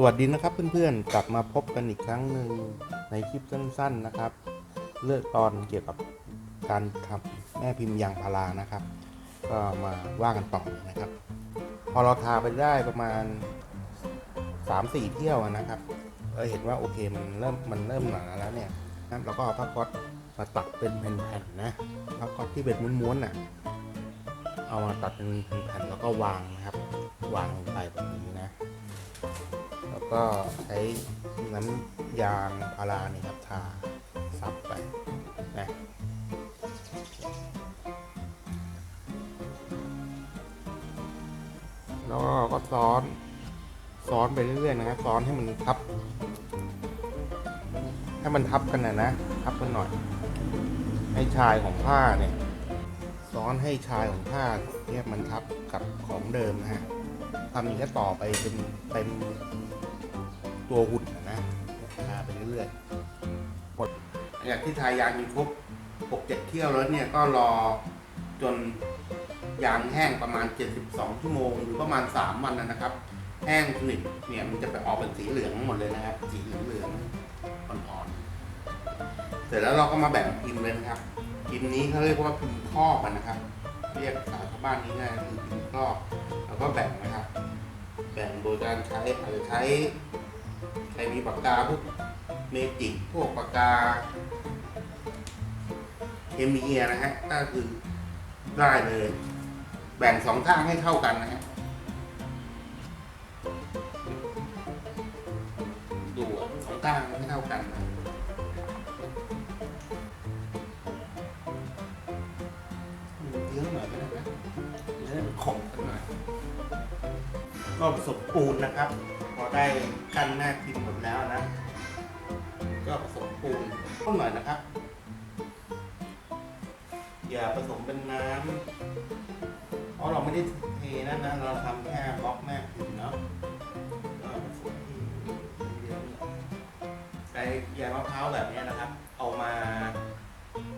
สวัสดีนะครับเพื่อนๆ กลับมาพบกันอีกครั้งหนึ่งในคลิปสั้นๆนะครับ เลือกตอนเกี่ยวกับการทำแม่พิมพ์ยางพารานะครับ ก็มาว่ากันต่อนะครับ พอเราทาไปได้ประมาณ 3-4 เที่ยวนะครับเราเห็นว่าโอเคมันเริ่มมันเริ่มหนาแล้วเนี่ยนะเราก็เอาผ้าก๊อตมาตัดเป็นแผ่นๆนะผ้าก๊อตที่เป็นม้วนๆน่ะเอามาตัดเป็นแผ่นๆแล้วก็วางนะครับ วางลงไปแบบนี้ ก็ใช้น้ำยางพาราเนี่ยครับทาซับไปนะแล้วก็ซ้อนซ้อนไปเรื่อยๆนะครับซ้อนให้มันทับ ให้มันทับกันนะนะทับกันหน่อย ให้ชายของผ้าเนี่ยซ้อนให้ชายของผ้าเนี่ยมันทับกับของเดิมนะฮะทำอย่างนี้ต่อไปเป็นเต็ม ตัวหุ่นนะนะทาไปเรื่อยๆหมดอยางที่ทายางมีครบหกเจ็ดเที่ยวแล้วเนี่ยก็รอจนยางแห้งประมาณ 72 ชั่วโมง หรือประมาณ 3 วันนะครับ แห้งสนิทเนี่ยมันจะไปออกเป็นสีเหลืองหมดเลยนะครับ สีเหลืองเหลืองอ่อนๆเสร็จแล้วเราก็มาแบ่งพิมพ์เลยนะครับ พิมพ์นี้เขาเรียกว่าพิมพ์ครอบนะครับ เรียกภาษาชาวบ้านง่ายๆคือพิมพ์ครอบเราก็แบ่งนะครับ แบ่งโดยการใช้อาจจะใช้ ใครมีปากกาพวกเมจิกพวกปากกาเคมีอนะฮะก็คือได้เลย แบ่งสองข้างให้เท่ากันนะฮะดูสองข้างให้เท่ากันนะเยอะหน่อยก็ได้นะเยอะของกันหน่อยก็ผสมปูนนะครับ อได้กั้นแม่พิมพ์หมดแล้วนะ ก็ผสมปูนต้นหน่อยนะครับ อย่าผสมเป็นน้ำเพราะเราไม่ได้เทนั่นนะ เราทำแค่บล็อกแม่พิมพ์เนาะก็ผสมที่เดียวใช้ยางมะพร้าวแบบนี้นะครับ เอามา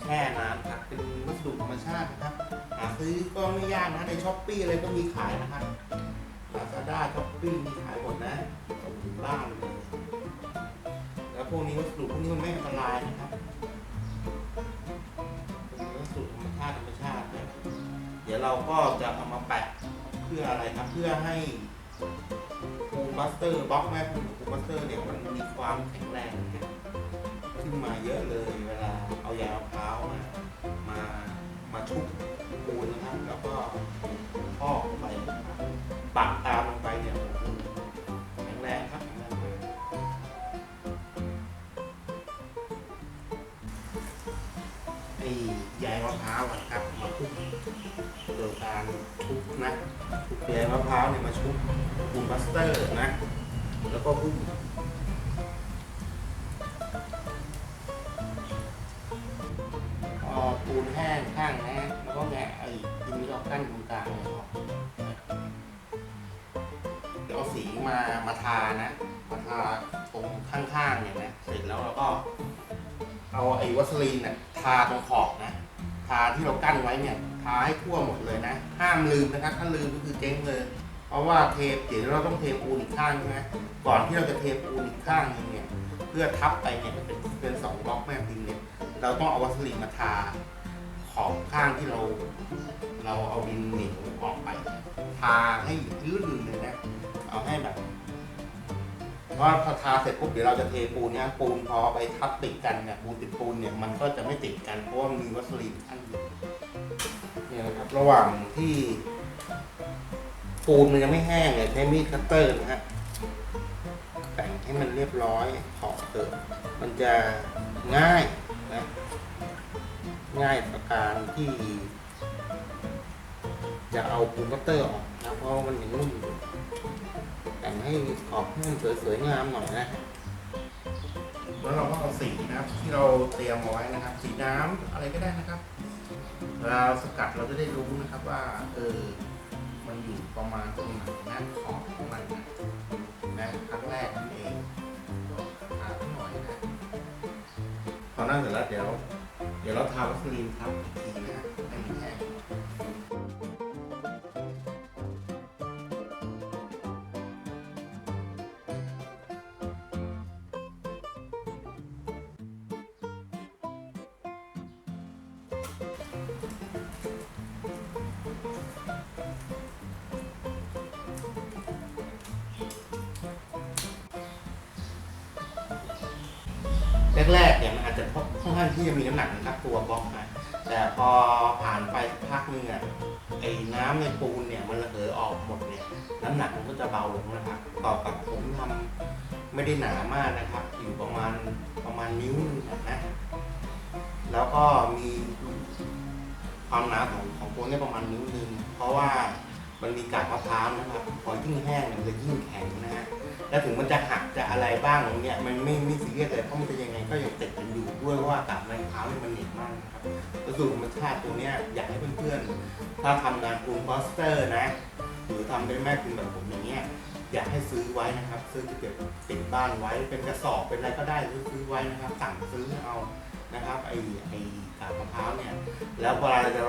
แช่น้ำครับเป็นวัสดุธรรมชาตินะครับ หาซื้อก็ไม่ยากนะในช้อปปี้อะไรก็มีขายนะครับลาซาด้าช้อปปี้มีข บ้านแล้วพวกนี้วัสดุพวกนี้มันไม่อันตรายนะครับเป็นวัสดุธรรมชาติธรรมชาตินะเดี๋ยวเราก็จะเอามาแปะเพื่ออะไรครับ เพื่อให้ปูนบัสเตอร์บล็อกแม่ปูนปูนบัสเตอร์เนี่ยมันมีความแข็งแรงขึ้นมาเยอะเลยเวลาเอายางมะพร้าว เตอร์นะ แล้วก็หุ้มพอปูนแห้งข้างนะแล้วก็แงะไอ้ดินที่เรากั้นตรงกลางเนี่ยออกเดี๋ยวเอาสีมามาทานะ มาทาตรงข้างๆเนี่ยนะ เสร็จแล้วเราก็ เอาไอ้วัสลีนเนี่ยทาตรงขอบนะ ทาที่เรากั้นไว้เนี่ย ทาให้ทั่วหมดเลยนะ ห้ามลืมนะครับ ถ้าลืมก็คือเจ๊งเลย เพราะว่าเทปเดี๋ยวเราต้องเทปูนอีกข้างใช่ไหมก่อนที่เราจะเทปูนอีกข้างนึงเนี่ย เพื่อทับไปเนี่ยเป็นเป็นสองบล็อกแม่พิมพ์เนี่ย เราต้องเอาวัสลีนมาทาขอบข้างที่เรา เราเอาดินเหนียวออกไป ทาให้ลื่นเลยนะ เอาให้แบบเพราะพอทาเสร็จปุ๊บเดี๋ยวเราจะเทปูนเนี่ยปูนพอไปทับติดกันเนี่ยปูนติดปูนเนี่ยมันก็จะไม่ติดกันเพราะว่ามีวัสลีนอันเนี่ยนะครับ ระหว่างที่ ปูนมันยังไม่แห้งเนี่ยใช้มีดคัตเตอร์นะฮะแต่งให้มันเรียบร้อยขอบเกิดมันจะง่ายนะง่ายต่อการที่ จะเอาปูนคัตเตอร์ออกนะเพราะมันยังนุ่มอยู่แต่งให้ขอบให้มันสวยๆงามหน่อยนะแล้วเราก็เอาสีนะครับที่เราเตรียมเอาไว้นะครับ สีน้ำอะไรก็ได้นะครับเวลาเราสกัดเราจะได้รู้นะครับว่าเออ อยู่ประมาณตรงไหนนะขอบของมันนะนะครั้งแรกนั่นเองก็หาหน่อยนะพอนั่งเสร็จแล้วเดี๋ยว เดี๋ยวเราทาวัสลีนทับ แรกๆเนี่ยมันอาจจะค่อนข้างที่จะมีน้ำหนักนะครับตัวบล็อกนะแต่พอผ่านไปสักพักนึงอะไอ้น้ำในปูนเนี่ยมันระเหยออกหมดเนี่ยน้ำหนักมันก็จะเบาลงนะครับต่อกับผมทำไม่ได้หนามากนะครับ อยู่ประมาณประมาณนิ้วหนึงนะแล้วก็มีความหนาของของปูนเนี่ยประมาณนิ้วหนึงเพราะว่ามันมีกากมะพร้าวนะครับพอยิ่งแห้งมันจะยิ่งแข็งนะฮะ แล้วถึงมันจะหักจะอะไรบ้างเงี้ยมันไม่ไม่ซีเรียสเลยเพราะมันจะยังไงก็ยังติดกันอยู่ด้วยเพราะว่ากับไม้เท้าเนี่ยมันเหนียวมากนะครับวัสดุธรรมชาติตัวเนี้ยอยากให้เพื่อนๆถ้าทำงานปูนโปสเตอร์นะ หรือทำเป็นแม่พิมพ์แบบผมอย่างเงี้ยอยากให้ซื้อไว้นะครับ ซื้อจะเก็บติดบ้านไว้เป็นกระสอบเป็นอะไรก็ได้ซื้อไว้นะครับ สั่งซื้อเอานะครับไอ้ไอ้กากมะพร้าวเนี่ยแล้วเวลาเราจะ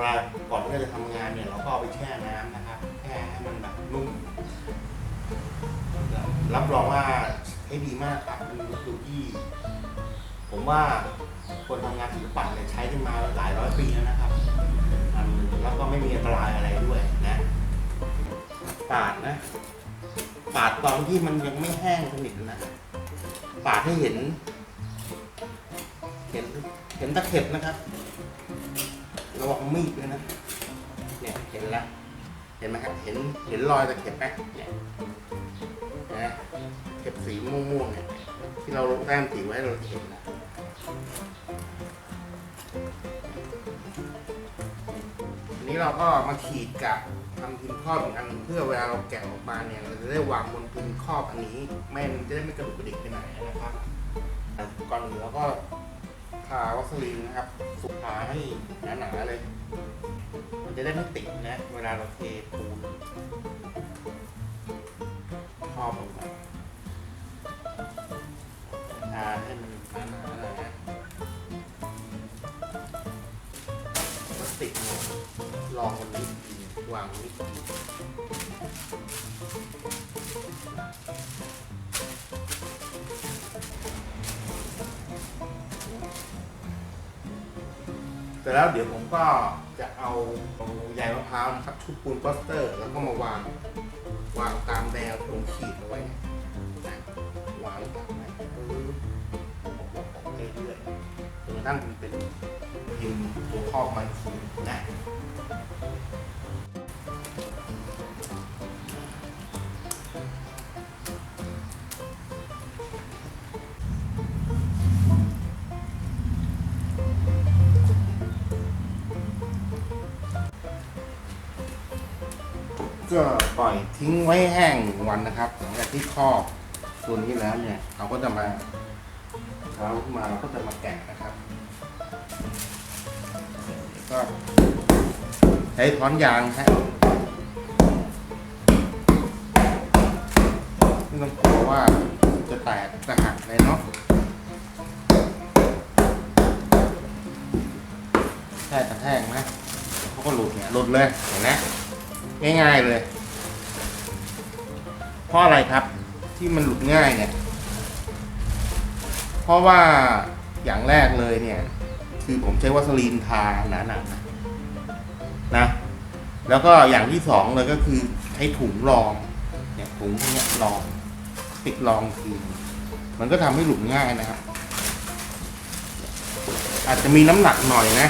ก่อนที่เราจะทำงานเนี่ยเราก็เอาไปแช่น้ำนะครับแช่ให้มันแบบนุ่ม รับรองว่าให้ดีมากครับเป็นวัสดุที่ ผมว่าคนทำงานศิลปะเนี่ยใช้กันมาหลายร้อยปีแล้วนะครับแล้วก็ไม่มีอันตรายอะไรด้วยนะ ปาดนะ ปาดตอนที่มันยังไม่แห้งสนิทนะ ปาดให้เห็น เห็นเห็นตะเข็บนะครับระวังมีดเลยนะ เนี่ยเห็นแล้ว เห็นไหมครับ เห็นเห็นรอยตะเข็บไหมเนี่ย นะเข็บสีม่วงๆเนี่ยที่เราลงแต้มสีไว้เราเห็นนะอันนี้เราก็มาขีดกับทำพิมพ์ครอบอีกอันเพื่อเวลาเราแกะออกมาเนี่ยเราจะได้วางบนพิมพ์ครอบอันนี้ไม่มันจะได้ไม่กระดุกกระดิกไปไหนนะครับก่อนอื่นเราก็ทาวัสลีนนะครับ สุกทาให้หนาๆเลย มันจะได้ไม่ติดนะ เวลาเราเทปูน ครอบลงไปทาให้มันหนาๆเลยนะพลาสติกเนี่ยลองมันนิดดีวางนิดดีเสร็จแล้วเดี๋ยวผมก็ จะเอาใยมะพร้าวนะครับชุบปูนโปสเตอร์ แล้วก็มาวางวางตามแนวตรงขีดเอาไว้เนี่ยนะวางตามไหนปึ๊บเรื่อยๆจนกระทั่งมันเป็นพิมพ์ตัวครอบมันนะ ปล่อยทิ้งไว้แห้งหนึ่งวันนะครับหลังจากที่ครอบตัวนี้แล้วเนี่ยเราก็จะมาเรามาเราก็จะมาแกะนะครับก็ใช้ท้อนยางฮะไม่ต้องกลัวว่าจะแตกจะหักเลยเนาะแค่กระแทกนะเขาก็หลุดเนี่ยหลุดเลยเห็นไหมง่ายๆเลย เพราะอะไรครับที่มันหลุดง่ายเนี่ย เพราะว่าอย่างแรกเลยเนี่ย คือผมใช้วัสลีนทาหนาๆนะนะ แล้วก็อย่างที่สองเลยก็คือใช้ถุงรอง เนี่ยถุงพวกเนี้ยรองติดรองทีมันก็ทำให้หลุดง่ายนะครับ อาจจะมีน้ำหนักหน่อยนะ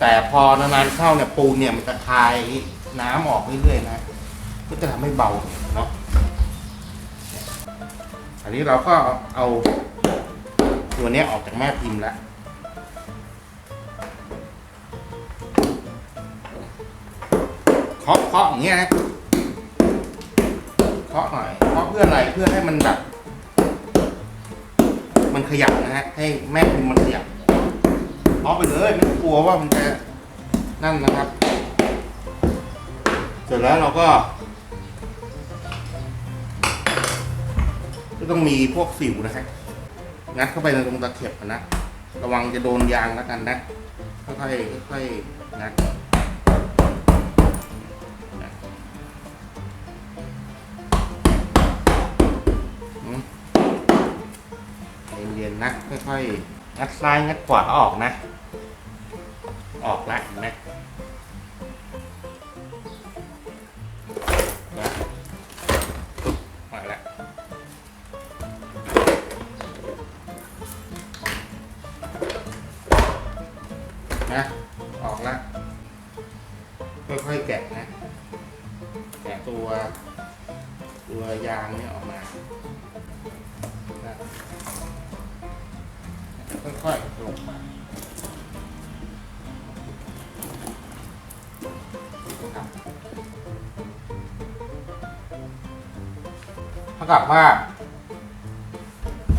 แต่พอนานๆเข้าเนี่ยปูนเนี่ยมันจะคายน้ำออกเรื่อยๆนะ ก็จะทำให้เบา อันนี้เราก็เอาตัวนี้ออกจากแม่พิมพ์แล้วเคาะเคาะอย่างเงี้ยนะเคาะหน่อยเคาะเพื่ออะไรเพื่อให้มันแบบ มันขยับนะฮะ ให้แม่พิมพ์มันขยับเคาะไปเลยไม่กลัวว่ามันจะนั่นนะครับ เสร็จแล้วเราก็ ก็ต้องมีพวกสิวนะฮะงัดเข้าไปในตรงตะเข็บนะ ระวังจะโดนยางแล้วกันนะค่อยๆค่อยๆงัดเย็นๆนะค่อยๆงัดซ้ายงัดขวาออกนะ ออกล้วเห็นไหมนะ นะ ออกแล้วค่อยๆแกะนะ แกะตัว ตัวยางนี่ออกมานะค่อยๆลงมาครับเท่ากับว่า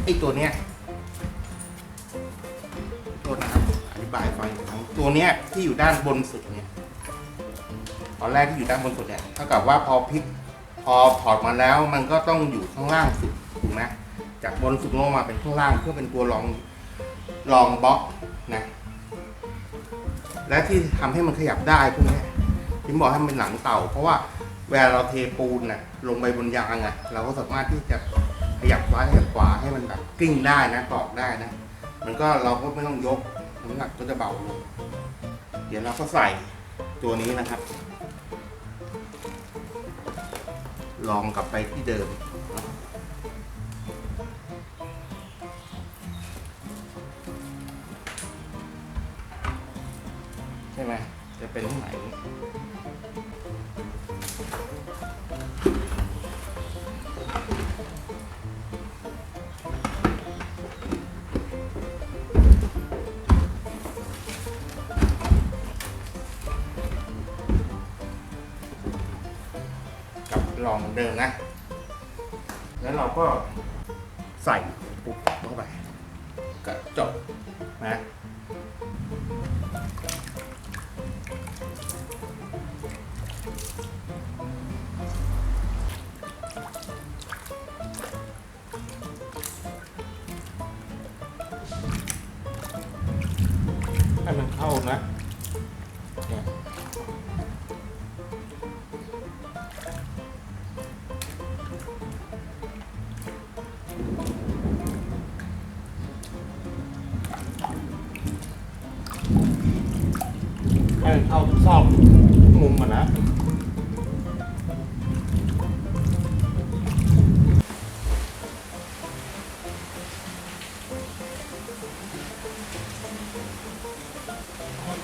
ไอ้ตัวเนี้ย บายฟังอีกครั้งตัวเนี้ยที่อยู่ด้านบนสุดเนี่ยตอนแรกที่อยู่ด้านบนสุดเนี่ยเท่ากับว่าพอพลิกพอถอดมาแล้วมันก็ต้องอยู่ข้างล่างสุดถูกไหมจากบนสุดลงมาเป็นข้างล่างเพื่อเป็นตัวรองรองบล็อกนะและที่ทำให้มันขยับได้พวกนี้ยที่บอกให้มันเป็นหลังเต่า เพราะว่าเวลาเราเทปูนน่ะลงไปบนยางอะเราก็สามารถที่จะขยับซ้ายขยับขวาให้มันแบบกิ้งได้นะตอกได้นะ มันก็เราก็ไม่ต้องยก น้ำหนักก็จะเบาลง เดี๋ยวเราก็ใส่ตัวนี้นะครับ ลองกลับไปที่เดิม ลองเหมือนเดิมนะ แล้วเราก็ใส่ปุ๊บเข้าไปก็จบนะให้มันเข้านะ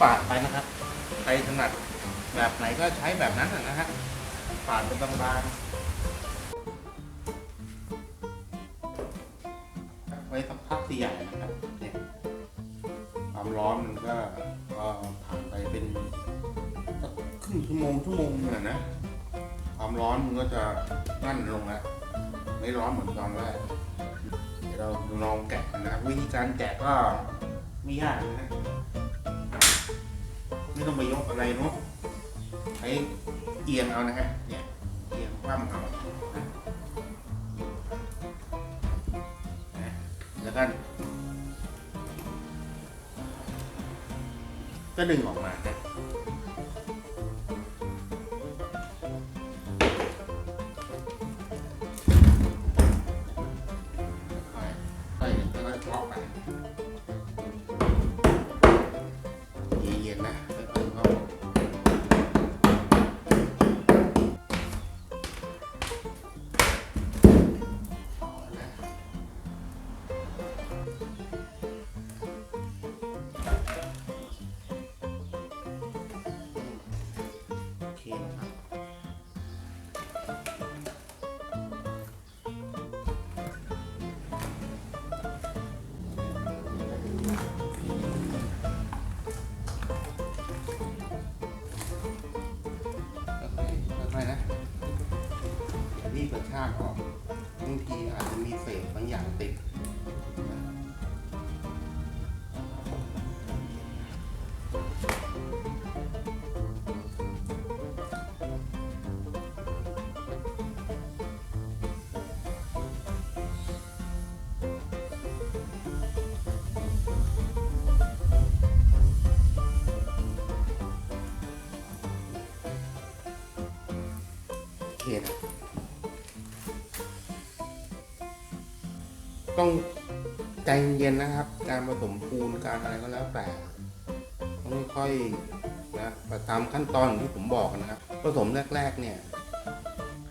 ปาดไปนะครับ ใครถนัดแบบไหนก็ใช้แบบนั้นนะฮะปาดเป็นบางๆไว้สักพักใหญ่นะครับเนี่ยความร้อนมันก็ก็ผ่านไปเป็นครึ่งชั่วโมงชั่วโมงนึงอะนะ ความร้อนมันก็จะนั่นลงแล้วไม่ร้อนเหมือนตอนแรกเดี๋ยวเราลองแกะนะครับวิธีการแกะก็ไม่ยากนะฮะ ไม่ต้องไปยกอะไรเนาะใช้เอียงเอานะฮะเนี่ยเอียงคว่ำเอานะแล้วก็ก็ดึงออกมานะ นะต้องใจเย็นนะครับ การผสมปูนการอะไรก็แล้วแต่ต้องค่อยๆนะตามขั้นตอนที่ผมบอกนะครับ ผสมแรก ๆ เนี่ย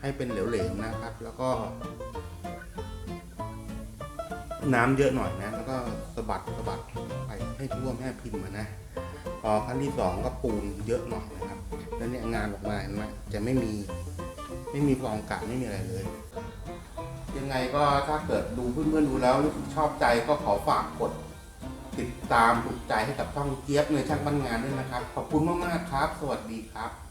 ให้เป็นเหลวๆนะครับ แล้วก็ น้ำเยอะหน่อยนะ แล้วก็สะบัดสะบัดไปให้ทั่วแม่พิมพ์นะพอขั้นที่สองก็ปูนเยอะหน่อยนะครับ แล้วเนี่ยงานออกมานไหมจะไม่มี ไม่มีกองกะไม่มีอะไรเลย ยังไงก็ถ้าเกิดดูเพื่อนๆดูแล้วรู้สึกชอบใจก็ขอฝากกด ติดตามถูกใจให้กับช่องเจี๊ยบในช่างบ้านงานด้วยนะครับ ขอบคุณมากๆครับ สวัสดีครับ